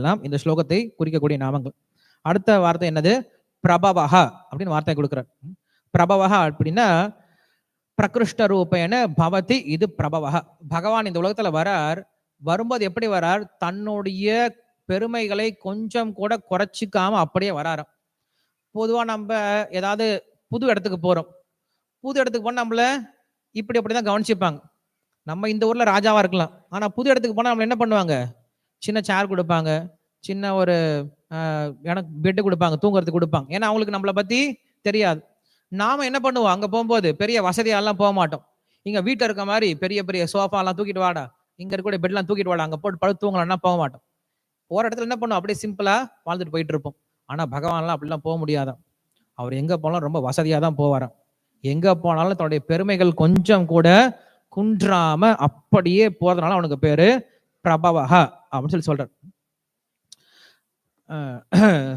எல்லாம் இந்த ஸ்லோகத்தை குறிக்கக்கூடிய நாமங்கள். அடுத்த வார்த்தை என்னது? பிரபவஹ அப்படின்னு வார்த்தை கொடுக்குறார். பிரபவஹ அப்படின்னா பிரகிருஷ்ட ரூபேன பவதி இது பிரபவஹ. பகவான் இந்த உலகத்துல வரார். வரும்போது எப்படி வரார்? தன்னுடைய பெருமைகளை கொஞ்சம் கூட குறைச்சிக்காம அப்படியே வராராம். பொதுவா நம்ம ஏதாவது புது இடத்துக்கு போறோம். புது இடத்துக்கு போனா நம்மள இப்படி அப்படிதான் கவனிச்சுப்பாங்க. நம்ம இந்த ஊர்ல ராஜாவா இருக்கலாம். ஆனா புது இடத்துக்கு போனா நம்மள என்ன பண்ணுவாங்க? சின்ன சேர் கொடுப்பாங்க. சின்ன ஒரு எனக்கு பெட்டு கொடுப்பாங்க தூங்குறதுக்கு கொடுப்பாங்க. ஏன்னா அவங்களுக்கு நம்மளை பற்றி தெரியாது. நாம என்ன பண்ணுவோம்? அங்கே போகும்போது பெரிய வசதியாலாம் போக மாட்டோம் இங்கே வீட்டில் இருக்க மாதிரி பெரிய பெரிய சோஃபாலாம் தூக்கிட்டு வாடா. இங்கே இருக்கக்கூடிய பெட்லாம் தூக்கிட்டு வாடா. அங்கே போட்டு படுத்து தூங்கலாம்னா போக மாட்டோம் போகிற இடத்துல என்ன பண்ணுவோம்? அப்படியே சிம்பிளாக வாழ்ந்துட்டு போயிட்டு இருப்போம். ஆனால் பகவான்லாம் அப்படிலாம் போக முடியாதான் அவர் எங்கே போனாலும் ரொம்ப வசதியாக தான் போவாராம் எங்கே போனாலும் தன்னுடைய பெருமைகள் கொஞ்சம் கூட குன்றாம அப்படியே போறதுனால அவனுக்கு பேரு பிரபவஹ. அப்படின்னு சொல்லி சொல்றார்.